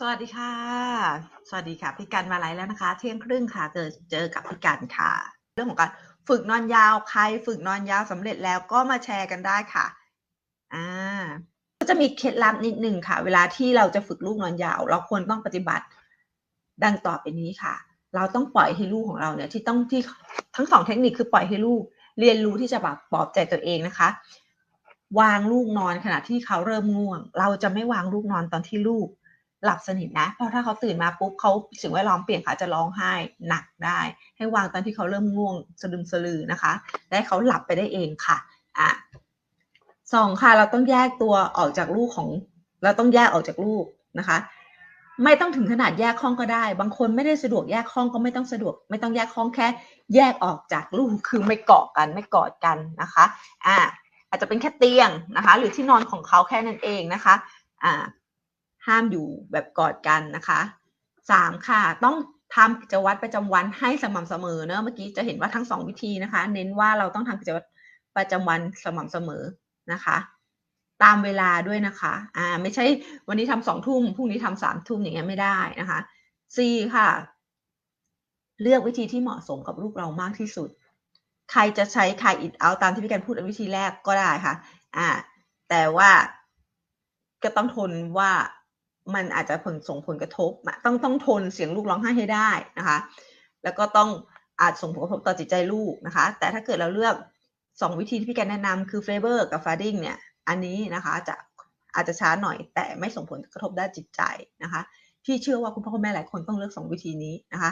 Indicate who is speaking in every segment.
Speaker 1: สวัสดีค่ะ สวัสดีค่ะ พี่กันมาไลฟ์แล้วนะคะ เที่ยงครึ่งค่ะเจอเจอกับพี่กันค่ะ เรื่องของการฝึกนอนยาวใครฝึกนอนยาวสำเร็จแล้วก็มาแชร์กันได้ค่ะ อ่า ก็จะมีเคล็ดลับนิดนึงค่ะ เวลาที่เราจะฝึกลูกนอนยาว เราควรต้องปฏิบัติ ดังต่อไปนี้ค่ะ เราต้องปล่อยให้ลูกของเราเนี่ย ที่ต้องที่ทั้งสองเทคนิคคือปล่อยให้ลูก เรียนรู้ที่จะแบบปลอบใจตัวเองนะคะ วางลูกนอนขณะที่เขาเริ่มง่วง เราจะไม่วางลูกนอนตอนที่ลูก หลับสนิทนะ เพราะถ้าเขาตื่นมาปุ๊บเขาสิ่งแวดล้อมเปลี่ยนเขาจะร้องไห้หนักได้ ให้วางตอนที่เขาเริ่มง่วงสะดึมสะลือนะคะและเขาหลับไปได้เองค่ะอะสองค่ะเราต้องแยกตัวออกจากลูกของเราต้องแยกออกจากลูกนะคะ ไม่ต้องถึงขนาดแยกห้องก็ได้ บางคนไม่ได้สะดวกแยกห้องก็ไม่ต้องสะดวก ไม่ต้องแยกห้องแค่ แยกออกจากลูกคือไม่เกาะกันไม่กอดกันนะคะอ่าอาจจะเป็นแค่เตียงนะคะ หรือที่นอนของเขาแค่นั้นเองนะคะอ่า ห้ามอยู่แบบกอดกันนะคะสามค่ะ ต้องทำกิจวัตรประจำวันให้สม่ำเสมอเนอะเมื่อกี้จะเห็นว่าทั้งสองวิธีนะคะ เน้นว่าเราต้องทำกิจวัตรประจำวันสม่ำเสมอนะคะ ตามเวลาด้วยนะคะอ่าไม่ใช่วันนี้ทำสองทุ่มพรุ่งนี้ทำสามทุ่มอย่างเงี้ยไม่ได้นะคะสี่ค่ะ เลือกวิธีที่เหมาะสมกับลูกเรามากที่สุด ใครจะใช้ใคายอิดเอาตามที่พี่การพูดวิธีแรกก็ได้ค่ะ อ่า แต่ว่าก็ต้องทนว่า มันอาจจะผลส่งผลกระทบ ต้องต้องทนเสียงลูกร้องไห้ให้ได้นะคะ แล้วก็ต้องอาจส่งผลกระทบต่อจิตใจลูกนะคะ แต่ถ้าเกิดเราเลือกสองวิธีที่พี่แกแนะนำคือเฟเบอร์กับฟาดิ้งเนี่ย อันนี้นะคะจะอาจจะช้าหน่อย แต่ไม่ส่งผลกระทบด้านจิตใจนะคะพี่เชื่อว่าคุณพ่อคุณแม่หลายคนต้องเลือกสองวิธีนี้นะคะ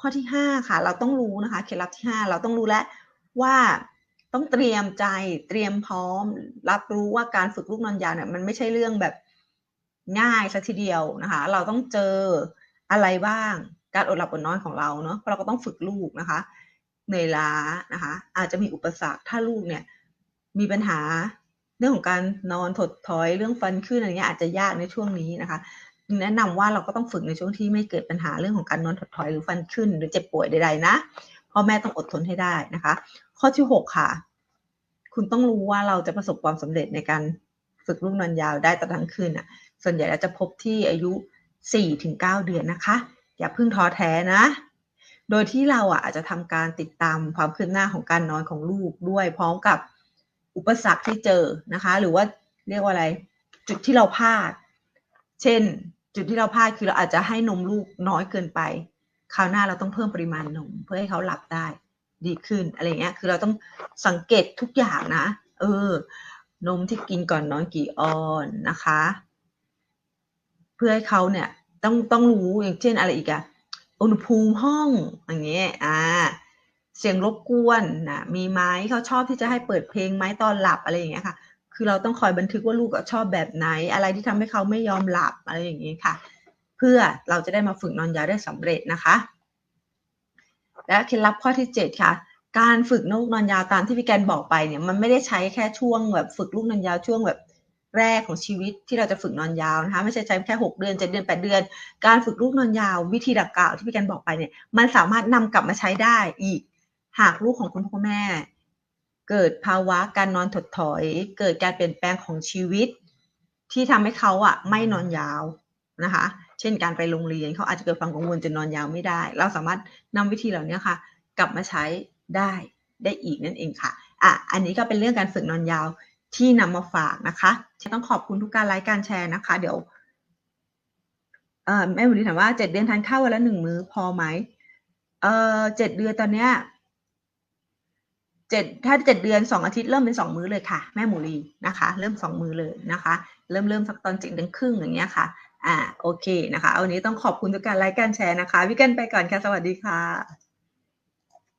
Speaker 1: ข้อที่ห้าค่ะ เราต้องรู้นะคะเคล็ดลับที่ห้าเราต้องรู้แล้วว่าต้องเตรียมใจเตรียมพร้อม รับรู้ว่าการฝึกลูกนอนยาวเนี่ยมันไม่ใช่เรื่องแบบ ง่ายสัทีเดียวนะคะ เราต้องเจออะไรบ้าง การอดหลับอดนอนของเราเนาะเพราะเราก็ต้องฝึกลูกนะคะเหนื่อยล้านะคะ อาจจะมีอุปสรรคถ้าลูกเนี่ยมีปัญหาเรื่องของการนอนถดถอยเรื่องฟันขึ้นอะไรเงี้ยอาจจะยากในช่วงนี้นะคะ แนะนำว่าเราก็ต้องฝึกในช่วงที่ไม่เกิดปัญหาเรื่องของการนอนถดถอยหรือฟันขึ้น หรือเจ็บป่วยใดๆนะพ่อแม่ต้องอดทนให้ได้นะคะ ข้อที่หกค่ะ คุณต้องรู้ว่าเราจะประสบความสำเร็จในการฝึกลูกนอนยาวได้ตลอดทั้งคืนอะ ส่วนใหญ่เราจะพบที่อายุ 4-9 เดือนนะคะ อย่าเพิ่งท้อแท้นะ โดยที่เราอะอาจจะทำการติดตามความคืบหน้าของการนอนของลูกด้วย พร้อมกับอุปสรรคที่เจอนะคะ หรือว่าเรียกว่าอะไร จุดที่เราพลาด เช่น จุดที่เราพลาดคือเราอาจจะให้นมลูกน้อยเกินไปคราวหน้าเราต้องเพิ่มปริมาณนมเพื่อให้เขาหลับได้ดีขึ้นอะไรเงี้ย คือเราต้องสังเกตทุกอย่างนะ เออ นมที่กินก่อนนอนกี่ออนนะคะ พื่อให้เขาเนี่ยต้องต้องรู้อย่างเช่นอะไรอีกอะอุณหภูมิห้องอย่างเงี้ยอ่า เสียงรบกวนนะมีไหมเขาชอบที่จะให้เปิดเพลงไหมตอนหลับอะไรอย่างเงี้ยค่ะ คือเราต้องคอยบันทึกว่าลูกชอบแบบไหน อะไรที่ทำให้เขาไม่ยอมหลับอะไรอย่างเงี้ยค่ะ เพื่อเราจะได้มาฝึกนอนยาวได้สำเร็จนะคะ และเคล็ดลับข้อที่ 7 ค่ะ การฝึกลูกนอนยาวตามที่พี่แกนบอกไปเนี่ยมันไม่ได้ใช้แค่ช่วงแบบฝึกลูกนอนยาวช่วงแบบ แรกของชีวิตที่เราจะฝึกนอนยาวนะคะไม่ใช่ใช้แค่ 6 เดือน 7 เดือน 8 เดือน การฝึกลูกนอนยาว วิธีดักกล่าวที่พี่แกนบอกไปเนี่ยมันสามารถนำกลับมาใช้ได้อีก หากลูกของคุณพ่อแม่ เกิดภาวะการนอนถดถอย เกิดการเปลี่ยนแปลงของชีวิต ที่ทำให้เขาอะไม่นอนยาวนะคะ เช่นการไปโรงเรียนเขาอาจจะเกิดความกังวลจะนอนยาวไม่ได้ เราสามารถนำวิธีเหล่านี้ค่ะ กลับมาใช้ได้ได้อีกนั่นเองค่ะอะอันนี้ก็เป็นเรื่องการฝึกนอนยาว ที่นำมาฝากนะคะต้องขอบคุณทุกการไลค์การแชร์นะคะ เดี๋ยวเอ่อแม่บุรีถามว่าเจ็ดเดือนทานข้าววันละหนึ่งมื้อพอไหมเออเจ็ดเดือนตอนเนี้ยเจ็ดถ้าเจ็ดเดือนสองอาทิตย์เริ่มเป็นสองมื้อเลยค่ะ แม่หมูรีนะคะ เริ่มสองมื้อเลยนะคะ เริ่มเริ่มสักตอนเจ็ดเดือนครึ่งอย่างเงี้ยค่ะ อ่าโอเคนะคะวันนี้ต้องขอบคุณทุกการไลค์การแชร์นะคะพี่กันไปก่อนค่ะสวัสดีค่ะ